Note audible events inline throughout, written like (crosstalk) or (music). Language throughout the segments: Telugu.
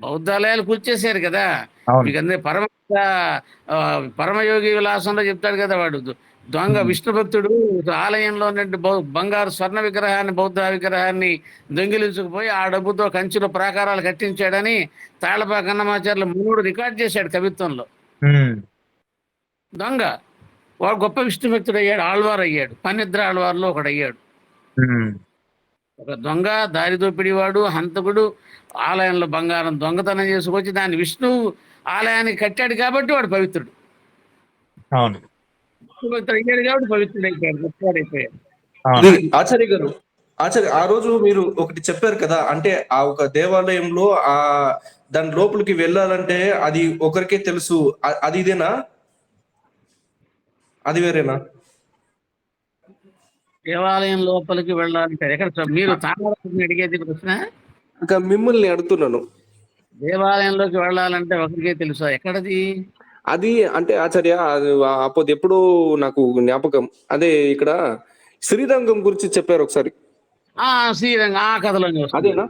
బౌద్ధాలయాలు కూల్చేశారు కదా. మీకు అందరి పరమ పరమయోగి విలాసంలో చెప్తాడు కదా వాడు. దొంగ. విష్ణు భక్తుడు ఆలయంలో బంగారు స్వర్ణ విగ్రహాన్ని బౌద్ధ విగ్రహాన్ని దొంగిలించుకుపోయి ఆ డబ్బుతో కంచులో ప్రాకారాలు కట్టించాడని తాళపా కన్నమాచార్యులు మూడు రికార్డ్ చేశాడు కవిత్వంలో. దొంగ. వాడు గొప్ప విష్ణు భక్తుడు అయ్యాడు ఆళ్వార్ అయ్యాడు పన్నిద్ర ఆళ్వార్లో ఒకడు అయ్యాడు ఒక దొంగ దారి దోపిడివాడు హంతకుడు ఆలయంలో బంగారం దొంగతనం చేసుకొచ్చి దాన్ని విష్ణువు ఆలయానికి కట్టాడు కాబట్టి వాడు పవిత్రుడు. అవును. అయ్యాడు కాబట్టి పవిత్రుడు అయిపోయాడు ఆచార్య గారు ఆచార్య ఆ రోజు మీరు ఒకటి చెప్పారు కదా అంటే ఆ ఒక దేవాలయంలో ఆ దాని లోపలికి వెళ్ళాలంటే అది ఒకరికే తెలుసు అది ఇదేనా? అది వేరేనా? దేవాలయం లోపలికి వెళ్ళాలంటే ఎక్కడ మీరు తామరని అడిగేది ప్రశ్న? ఇంకా మిమ్మల్ని అడుగుతున్నాను. దేవాలయంలోకి వెళ్ళాలంటే ఒకరికే తెలుసా? ఎక్కడది? అది అంటే ఆచార్య అది అప్పుడు ఎప్పుడో నాకు జ్ఞాపకం. అదే ఇక్కడ శ్రీరంగం గురించి చెప్పారు ఒకసారి. ఆ శ్రీరంగ ఆ కథలోని అదేనా?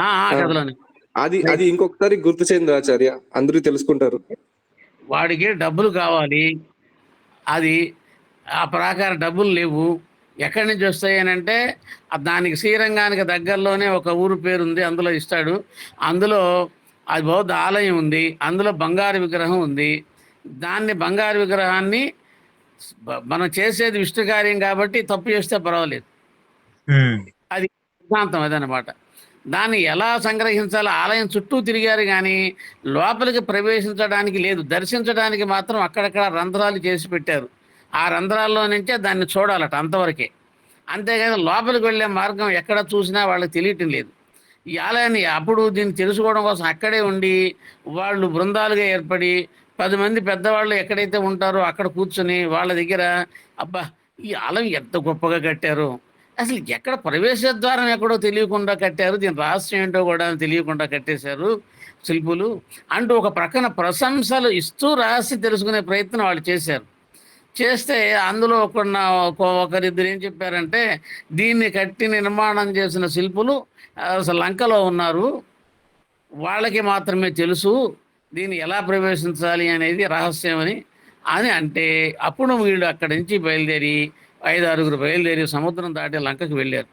ఆ ఆ. కథలోని. అది అది ఇంకొకసారి గుర్తు చేయండి ఆచార్య. అందరూ తెలుసుకుంటారు. వాడికి డబ్బులు కావాలి. అది ఆ ప్రకారం డబ్బులు లేవు. ఎక్కడి నుంచి వస్తాయి అని అంటే ఆ దానికి శ్రీరంగానికి దగ్గరలోనే ఒక ఊరు పేరు ఉంది అందులో ఇస్తాడు. అందులో అది బౌద్ధ ఆలయం ఉంది అందులో బంగారు విగ్రహం ఉంది. దాన్ని బంగారు విగ్రహాన్ని మనం చేసేది విష్ణు కార్యం కాబట్టి తప్పు చేస్తే పర్వాలేదు. ఉమ్, సిద్ధాంతం అదనమాట. దాన్ని ఎలా సంగ్రహించాలో ఆలయం చుట్టూ తిరిగారు కానీ లోపలికి ప్రవేశించడానికి లేదు. దర్శించడానికి మాత్రం అక్కడక్కడ రంధ్రాలు చేసి పెట్టారు. ఆ రంధ్రాల్లో నుంచే దాన్ని చూడాలట అంతవరకే. అంతేగాని లోపలికి వెళ్ళే మార్గం ఎక్కడ చూసినా వాళ్ళకి తెలియటం లేదు. ఈ ఆలయాన్ని అప్పుడు దీన్ని తెలుసుకోవడం కోసం అక్కడే ఉండి వాళ్ళు బృందాలుగా ఏర్పడి పది మంది పెద్దవాళ్ళు ఎక్కడైతే ఉంటారో అక్కడ కూర్చొని వాళ్ళ దగ్గర అబ్బా ఈ ఆలయం ఎంత గొప్పగా కట్టారు. అసలు ఎక్కడ ప్రవేశ ద్వారం ఎక్కడో తెలియకుండా కట్టారు. దీని రహస్యం ఏంటో కూడా తెలియకుండా కట్టేశారు శిల్పులు. అంటూ ఒక ప్రక్కన ప్రశంసలు ఇస్తూ రహస్యం తెలుసుకునే ప్రయత్నం వాళ్ళు చేశారు. చేస్తే అందులో కొన్ని ఒక- ఒకరిద్దరు ఏం చెప్పారంటే దీన్ని కట్టి నిర్మాణం చేసిన శిల్పులు అసలు లంకలో ఉన్నారు. వాళ్ళకి మాత్రమే తెలుసు దీన్ని ఎలా ప్రవేశించాలి అనేది రహస్యమని అని అంటే అప్పుడు వీళ్ళు అక్కడి నుంచి బయలుదేరి ఐదు ఆరుగురు బయలుదేరి సముద్రం దాటి లంకకు వెళ్ళారు.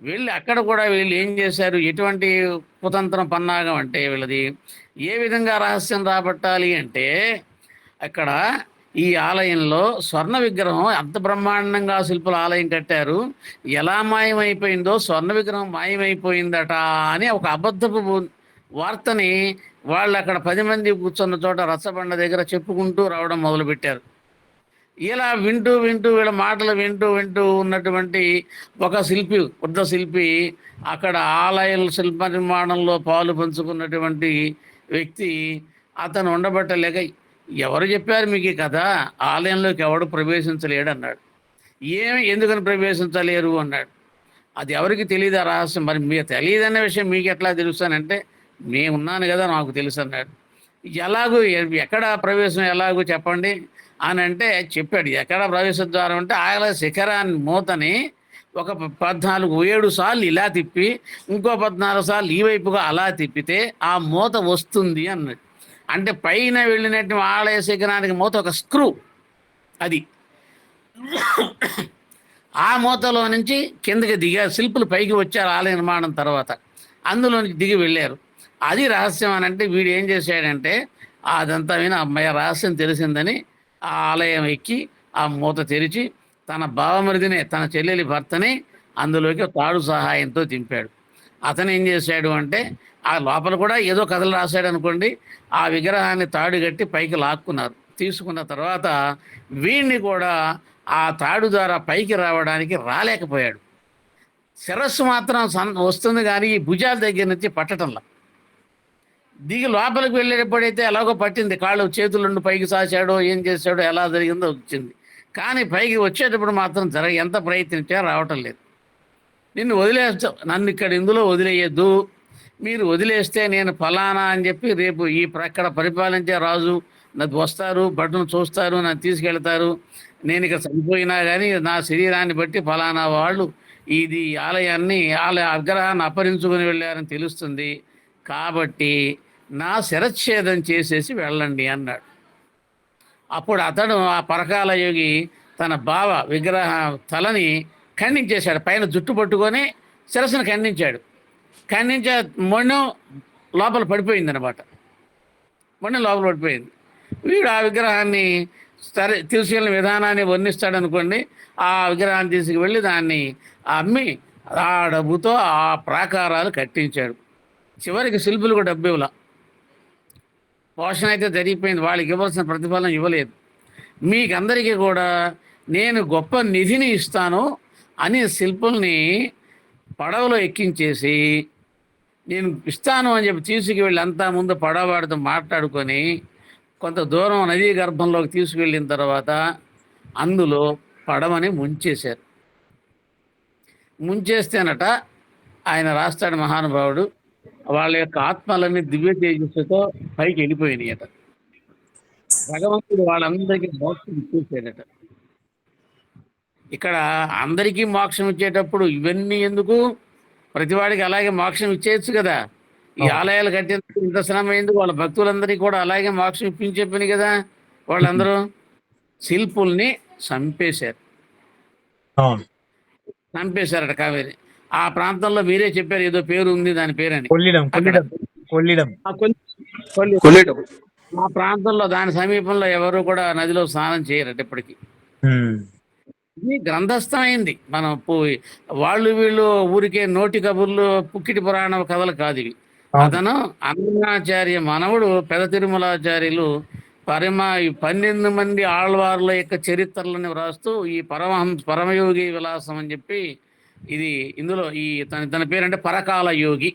వెళ్ళి అక్కడ కూడా వీళ్ళు ఏం చేశారు? ఎటువంటి కుతంత్రం పన్నాగం అంటే వీళ్ళది ఏ విధంగా రహస్యం రాబట్టాలి అంటే అక్కడ ఈ ఆలయంలో స్వర్ణ విగ్రహం అంత బ్రహ్మాండంగా శిల్పుల ఆలయం కట్టారు? ఎలా మాయమైపోయిందో స్వర్ణ విగ్రహం మాయమైపోయిందట అని ఒక అబద్ధపు వార్తని వాళ్ళు అక్కడ పది మంది కూర్చున్న చోట రచ్చబండ దగ్గర చెప్పుకుంటూ రావడం మొదలుపెట్టారు. ఇలా వింటూ వింటూ వీళ్ళ మాటలు వింటూ వింటూ ఉన్నటువంటి ఒక శిల్పి వృద్ధ శిల్పి అక్కడ ఆలయం శిల్ప నిర్మాణంలో పాలు పంచుకున్నటువంటి వ్యక్తి అతను ఉండబట్టలేక ఎవరు చెప్పారు మీకు ఈ కథ? ఆలయంలోకి ఎవడు ప్రవేశించలేడు అన్నాడు. ఏమి ఎందుకని ప్రవేశించలేరు అన్నాడు. అది ఎవరికి తెలియదు ఆ రహస్యం? మరి మీకు తెలియదన్న విషయం మీకు ఎట్లా తెలుస్తానంటే మేము ఉన్నాను కదా నాకు తెలుసు అన్నాడు. ఎలాగో ఎక్కడ ప్రవేశం ఎలాగో చెప్పండి? అని అంటే చెప్పాడు. ఎక్కడ ప్రవేశ ద్వారం అంటే ఆయన శిఖరాన్ని మూతని ఒక పద్నాలుగు ఏడు సార్లు ఇలా తిప్పి ఇంకో పద్నాలుగు సార్లు ఈ వైపుగా అలా తిప్పితే ఆ మూత వస్తుంది అన్నాడు. అంటే పైన వెళ్ళినట్టు ఆలయ శిఖరానికి మూత ఒక స్క్రూ. అది. ఆ మూతలో నుంచి కిందకి దిగారు శిల్పులు పైకి వచ్చారు ఆలయ నిర్మాణం తర్వాత. అందులోనికి దిగి వెళ్ళారు. అది రహస్యం అని అంటే వీడు ఏం చేశాడంటే అదంతా విని అమ్మాయి రహస్యం తెలిసిందని ఆ ఆలయం ఎక్కి ఆ మూత తెరిచి తన బావమరిదినే తన చెల్లెలి భర్తని అందులోకి తాడు సహాయంతో దింపాడు. అతను ఏం చేశాడు అంటే ఆ లోపల కూడా ఏదో కథలు రాశాడు అనుకోండి ఆ విగ్రహాన్ని తాడు కట్టి పైకి లాక్కున్నారు. తీసుకున్న తర్వాత వీణ్ణి కూడా ఆ తాడు ద్వారా పైకి రావడానికి రాలేకపోయాడు. శిరస్సు మాత్రం సన్ వస్తుంది కానీ ఈ భుజాల దగ్గర నుంచి పట్టటంలా. దిగి లోపలికి వెళ్ళేటప్పుడైతే ఎలాగో పట్టింది. కాళ్ళు చేతులుండి పైకి సాచాడో ఏం చేశాడో ఎలా జరిగిందో వచ్చింది. కానీ పైకి వచ్చేటప్పుడు మాత్రం జరగ ఎంత ప్రయత్నించా రావటం లేదు. నిన్ను వదిలేస్తా. నన్ను ఇక్కడ ఇందులో వదిలేయద్దు. మీరు వదిలేస్తే నేను ఫలానా అని చెప్పి రేపు ఈ ప్రక్కడ పరిపాలించే రాజు నాకు వస్తారు బట్టను చూస్తారు నన్ను తీసుకెళ్తారు. నేను ఇక్కడ చనిపోయినా కానీ నా శరీరాన్ని బట్టి ఫలానా వాళ్ళు ఇది ఆలయాన్ని ఆలయ విగ్రహాన్ని అపహరించుకుని వెళ్ళారని తెలుస్తుంది. కాబట్టి నా శిరచ్ఛేదం చేసేసి వెళ్ళండి అన్నాడు. అప్పుడు అతడు ఆ పరకాల యోగి తన బావ విగ్రహ తలని ఖండించేశాడు. పైన జుట్టు పట్టుకొని శిరస్సును ఖండించాడు. ఖండించే మొండం లోపల పడిపోయింది అనమాట మొండం లోపల పడిపోయింది. వీడు ఆ విగ్రహాన్ని సరే తీసుకెళ్ళిన విధానాన్ని వర్ణిస్తాడు అనుకోండి ఆ విగ్రహాన్ని తీసుకువెళ్ళి దాన్ని అమ్మి ఆ డబ్బుతో ఆ ప్రాకారాలు కట్టించాడు. చివరికి శిల్పులు కూడా డబ్బు ఇవ్వలా. పోషణ అయితే జరిగిపోయింది. వాళ్ళకి ఇవ్వాల్సిన ప్రతిఫలం ఇవ్వలేదు. మీకందరికీ కూడా నేను గొప్ప నిధిని ఇస్తాను. అని శిల్పుల్ని పడవలో ఎక్కించేసి నేను ఇస్తాను అని చెప్పి తీసుకువెళ్ళి అంతా ముందు పడవవాడితో మాట్లాడుకొని కొంత దూరం నదీ గర్భంలోకి తీసుకువెళ్ళిన తర్వాత అందులో పడవని ముంచేశారు. ముంచేస్తేనట ఆయన రాస్తాడు మహానుభావుడు వాళ్ళ యొక్క ఆత్మలన్నీ దివ్య తేజస్సుతో పైకి వెళ్ళిపోయినాయట. భగవంతుడు వాళ్ళందరికీ మోక్షం ఇచ్చేసాడట ఇక్కడ అందరికీ మోక్షం ఇచ్చేటప్పుడు ఇవన్నీ ఎందుకు? ప్రతివాడికి అలాగే మోక్షం ఇచ్చేయచ్చు కదా. ఈ. ఆలయాలు కట్టినందుకు ఇంత శ్రమ ఎందుకు? వాళ్ళ భక్తులందరికీ కూడా అలాగే మోక్షం ఇప్పించే పని కదా వాళ్ళందరూ. (laughs) శిల్పుల్ని చంపేశారు. అవును. చంపేశారట కావేరి. ఆ ప్రాంతంలో మీరే చెప్పారు ఏదో పేరు ఉంది దాని పేరని. కొల్లిడం కొల్లిడం ఆ ప్రాంతంలో దాని సమీపంలో ఎవరు కూడా నదిలో స్నానం చేయరట ఇప్పటికి. గ్రంథస్థమైంది. మనం వాళ్ళు వీళ్ళు ఊరికే నోటి కబుర్లు పుక్కిటి పురాణ కథలు కాదు ఇవి. అతను అన్నమాచార్య మనవడు పెద తిరుమలాచార్యులు పరమ పన్నెండు మంది ఆళ్వార్ల యొక్క చరిత్రలను వ్రాస్తూ ఈ పరమహం పరమయోగి విలాసం అని చెప్పి ఇది ఇందులో ఈ తన తన పేరంటే పరకాల యోగి.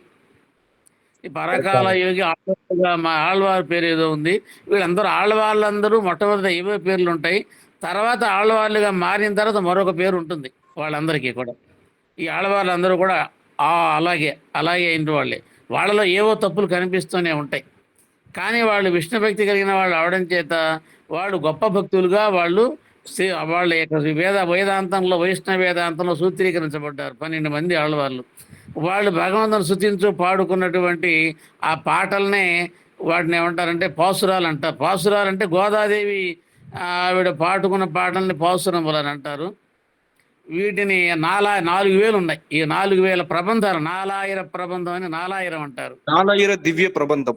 ఈ పరకాల యోగి ఆళ్వారుగా మా ఆళ్వారి పేరు ఏదో ఉంది. వీళ్ళందరూ ఆళ్వార్లందరూ మొట్టమొదటి ఏవో పేర్లు ఉంటాయి. తర్వాత ఆళ్వార్లుగా మారిన తర్వాత మరొక పేరు ఉంటుంది వాళ్ళందరికీ కూడా. ఈ ఆడవాళ్ళందరూ కూడా ఆ అలాగే అలాగే అయిన వాళ్ళే. వాళ్ళలో ఏవో తప్పులు కనిపిస్తూనే ఉంటాయి. కానీ వాళ్ళు విష్ణు భక్తి కలిగిన వాళ్ళు అవడం చేత వాళ్ళు గొప్ప భక్తులుగా వాళ్ళు వాళ్ళ యొక్క వేద వేదాంతంలో వైష్ణవ వేదాంతంలో సూత్రీకరించబడ్డారు. పన్నెండు మంది ఆళ్ళవాళ్ళు వాళ్ళు భగవంతుని శుతించు పాడుకున్నటువంటి ఆ పాటలనే వాటిని ఏమంటారంటే పాసురాలు అంటారు. పాసురాలు అంటే గోదాదేవి ఆవిడ పాడుకున్న పాటల్ని పాసురములు అని అంటారు. వీటిని నాలా నాలుగు వేలు ఉన్నాయి. ఈ నాలుగు వేల ప్రబంధాలు నాలాయిర ప్రబంధం అని నాలాయిరం అంటారు. నాలాయిర దివ్య ప్రబంధం.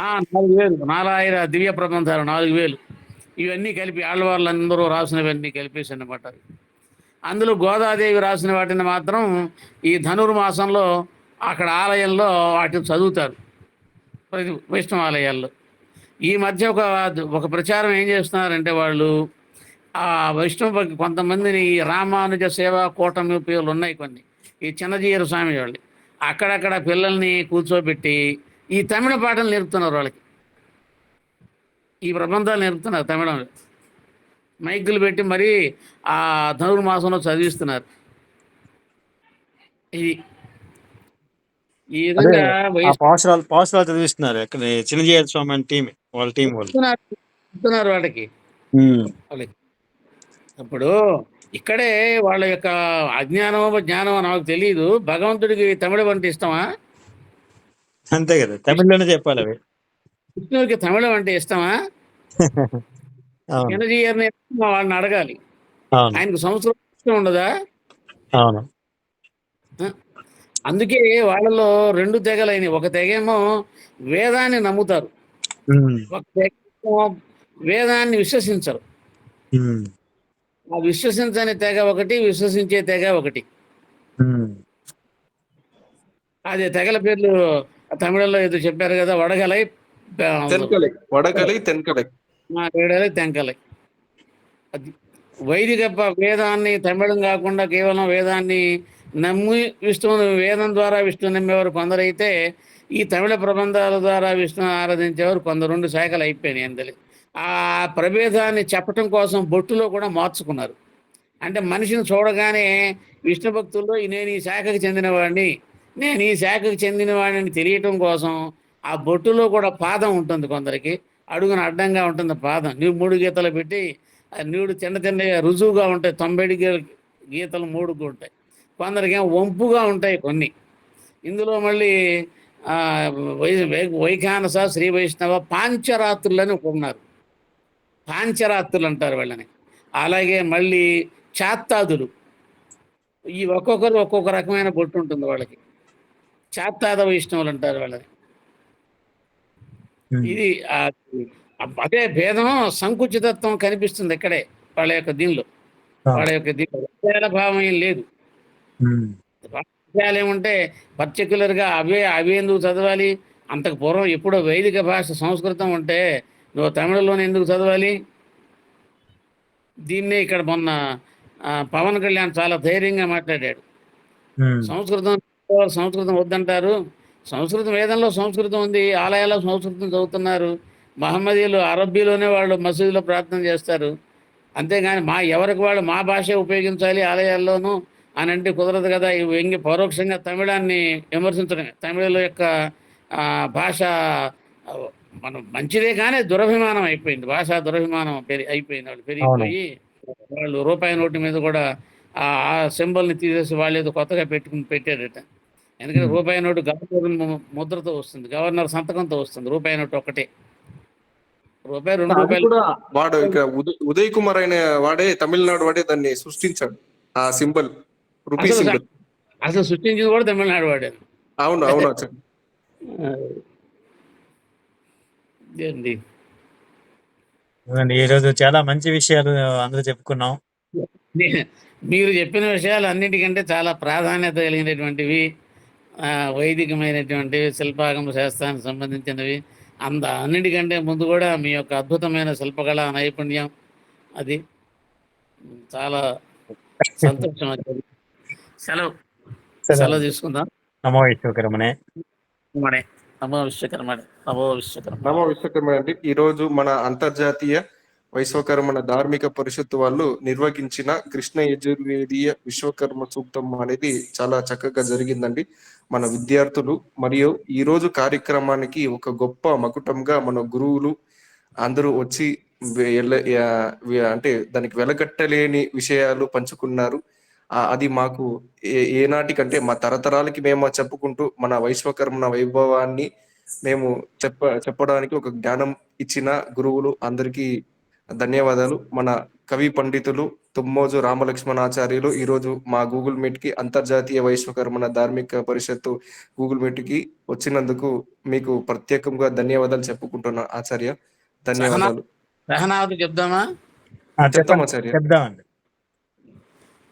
ఆ, నాలుగు వేలు. నాలాయిర దివ్య ప్రబంధాలు నాలుగు వేలు. ఇవన్నీ కలిపి ఆళ్ళవార్లందరూ రాసినవన్నీ కలిపేసి అన్నమాట అందులో గోదాదేవి రాసిన వాటిని మాత్రం ఈ ధనుర్మాసంలో అక్కడ ఆలయంలో వాటిని చదువుతారు. ప్రతి వైష్ణవ ఆలయాల్లో. ఈ మధ్య ఒక ఒక ప్రచారం ఏం చేస్తున్నారంటే వాళ్ళు ఆ వైష్ణవ కొంతమందిని రామానుజ సేవా కూటమి పేర్లు ఉన్నాయి కొన్ని. ఈ చిన్నజీయర స్వామి వాళ్ళు. అక్కడక్కడ పిల్లల్ని కూర్చోబెట్టి ఈ తమిళ పాటలు నేర్పుతున్నారు వాళ్ళకి. ఈ ప్రబంధాలు నేర్పుతున్నారు తమిళంలో. మైకులు పెట్టి మరీ ఆ ధనుర్మాసంలో చదివిస్తున్నారు. ఇది ఈ విధంగా చదివిస్తున్నారు. ఎక్కడ చిన్నజీయ స్వామి అని టీం వాళ్ళ టీం వాళ్ళు. వాళ్ళకి. ఇప్పుడు ఇక్కడే వాళ్ళ యొక్క అజ్ఞానమో జ్ఞానమో నాకు తెలియదు భగవంతుడికి తమిళం అంటే ఇష్టమా? అంతే కదా. తమిళ్ళోనే చెప్పాలి అవి. విష్ణువుకి తమిళం అంటే ఇష్టమా? (laughs) ఎనజీయర్ని వాళ్ళని అడగాలి. ఆయనకు సంవత్సరం ఇష్టం ఉండదా? అవును. అందుకే వాళ్ళలో రెండు తెగలైనవి. ఒక తెగేమో వేదాన్ని నమ్ముతారు. వేదాన్ని విశ్వసించరు. ఆ విశ్వసించని తెగ ఒకటి విశ్వసించే తెగ ఒకటి. అదే తెగల పేర్లు తమిళంలో ఏదో చెప్పారు కదా వడగలై తెన్కలై వడకలై తెన్కలై. వేడలై తెంకలై అది వైదిక వేదాన్ని తమిళం కాకుండా కేవలం వేదాన్ని నమ్మి విష్ణువుని వేదం ద్వారా విష్ణు నమ్మేవారు కొందరైతే ఈ తమిళ ప్రబంధాల ద్వారా విష్ణు ఆరాధించేవారు కొందరు రెండు శాఖలు అయిపోయినాయి అందరి ఆ ప్రభేదాన్ని చెప్పటం కోసం బొట్టులో కూడా మార్చుకున్నారు. అంటే మనిషిని చూడగానే విష్ణు భక్తుల్లో నేను ఈ శాఖకు చెందినవాడిని నేను ఈ శాఖకు చెందినవాడిని తెలియటం కోసం ఆ బొట్టులో కూడా పాదం ఉంటుంది కొందరికి. అడుగున అడ్డంగా ఉంటుంది పాదం. నీవు మూడు గీతలు పెట్టి నీడు తిన్న తిన్న రుజువుగా ఉంటాయి తొంభై గీతలు మూడుగా ఉంటాయి. కొందరికి వంపుగా ఉంటాయి కొన్ని. ఇందులో మళ్ళీ వైఖానస శ్రీ వైష్ణవ పాంచరాత్రులని ఉన్నారు పాంచరాత్రులు అంటారు వాళ్ళని. అలాగే మళ్ళీ చాత్తాదులు. ఈ ఒక్కొక్కరు ఒక్కొక్క రకమైన బొట్టు ఉంటుంది వాళ్ళకి. చాత్తాద వైష్ణవులు అంటారు వాళ్ళని. ఇది అదే భేదం సంకుచితత్వం కనిపిస్తుంది ఇక్కడే వాళ్ళ యొక్క దీనిలో. వాళ్ళ యొక్క దీనిలో. విషయాల భావం ఏం లేదు. విషయాలు ఏముంటే పర్టికులర్గా అవే అవే ఎందుకు చదవాలి? అంతకు పూర్వం ఎప్పుడో వైదిక భాష సంస్కృతం ఉంటే నువ్వు తమిళలోనే ఎందుకు చదవాలి? దీన్నే ఇక్కడ మొన్న పవన్ కళ్యాణ్ చాలా ధైర్యంగా మాట్లాడాడు. సంస్కృతం సంస్కృతం వద్దంటారు. సంస్కృతం వేదంలో సంస్కృతం ఉంది ఆలయాల్లో సంస్కృతం చదువుతున్నారు. మహమ్మదీయులు అరబ్బీలోనే వాళ్ళు మసీదులో ప్రార్థన చేస్తారు. అంతేగాని మా ఎవరికి వాళ్ళు మా భాష ఉపయోగించాలి ఆలయాల్లోనూ? అని అంటే కుదరదు కదా. ఇవి వ్యంగ్య పరోక్షంగా తమిళాన్ని విమర్శించడమే తమిళల యొక్క ఆ, భాష మనం మంచిదే కానీ దురభిమానం అయిపోయింది. భాషా దురభిమానం పెరి అయిపోయింది. వాళ్ళు పెరిగిపోయి వాళ్ళు రూపాయి నోటు మీద కూడా ఆ ఆ సింబల్ని తీసేసి వాళ్ళు ఏదో కొత్తగా పెట్టుకుని పెట్టారట. ఎందుకంటే. రూపాయి నోటు గవర్నర్ ముద్రతో వస్తుంది. గవర్నర్ సంతకంతో వస్తుంది. రూపాయి నోటు ఒకటే రూపాయి రెండు రూపాయలు వాడు ఇక్కడ ఉదయ్ ఉదయ్ కుమార్ అయిన వాడే తమిళనాడు వాడే దాన్ని సృష్టించాడు. ఆ సింబల్. రూపీ అసలు సింబల్. అసలు సృష్టించింది కూడా తమిళనాడు వాడే. అవును అవును (laughs) ఈ రోజు చాలా మంచి విషయాలు అందరూ చెప్పుకున్నాం. మీరు చెప్పిన విషయాలు అన్నిటికంటే చాలా ప్రాధాన్యత కలిగినటువంటివి ఆ, వైదికమైనటువంటివి శిల్పాగమ శాస్త్రానికి సంబంధించినవి. అంద అన్నిటికంటే ముందు కూడా మీ యొక్క అద్భుతమైన శిల్పకళ నైపుణ్యం అది. చాలా సంతోషం సెలవు. సెలవు. తీసుకుందాం. నమో విశ్వకర్మనే. మనే నమో విశ్వకర్మణి నమో విశ్వకర్మ. నమో విశ్వకర్మ అండి. ఈ రోజు మన అంతర్జాతీయ వైశ్వకర్మణ ధార్మిక పరిషత్తు వాళ్ళు నిర్వహించిన కృష్ణ యజుర్వేదీయ విశ్వకర్మ సూక్తం అనేది చాలా చక్కగా జరిగిందండి. మన విద్యార్థులు మరియు ఈ రోజు కార్యక్రమానికి ఒక గొప్ప మకుటంగా మన గురువులు అందరూ వచ్చి అంటే దానికి వెలగట్టలేని విషయాలు పంచుకున్నారు. అది మాకు ఏ ఏనాటికంటే మా తరతరాలకి మేము చెప్పుకుంటూ మన వైశ్వకర్మణ వైభవాన్ని మేము చెప్ప చెప్పడానికి ఒక జ్ఞానం ఇచ్చిన గురువులు అందరికీ ధన్యవాదాలు. మన కవి పండితులు తుమ్మోజు రామలక్ష్మణాచార్యులు ఈరోజు మా గూగుల్ మీట్కి అంతర్జాతీయ వైశ్వకర్మణ ధార్మిక పరిషత్తు గూగుల్ మీట్కి వచ్చినందుకు మీకు ప్రత్యేకంగా ధన్యవాదాలు చెప్పుకుంటున్నా ఆచార్య. ధన్యవాదాలు. చెప్దామా? చెప్తాం ఆచార్య. చెప్దామండి.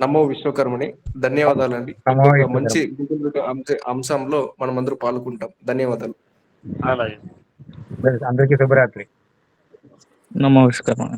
నమో విశ్వకర్మని ధన్యవాదాలండి. మంచి అంశంలో మనం అందరూ పాల్గొంటాం. ధన్యవాదాలు. అలాగే. అందరికీ శుభరాత్రి. నమో విశ్వకర్మ.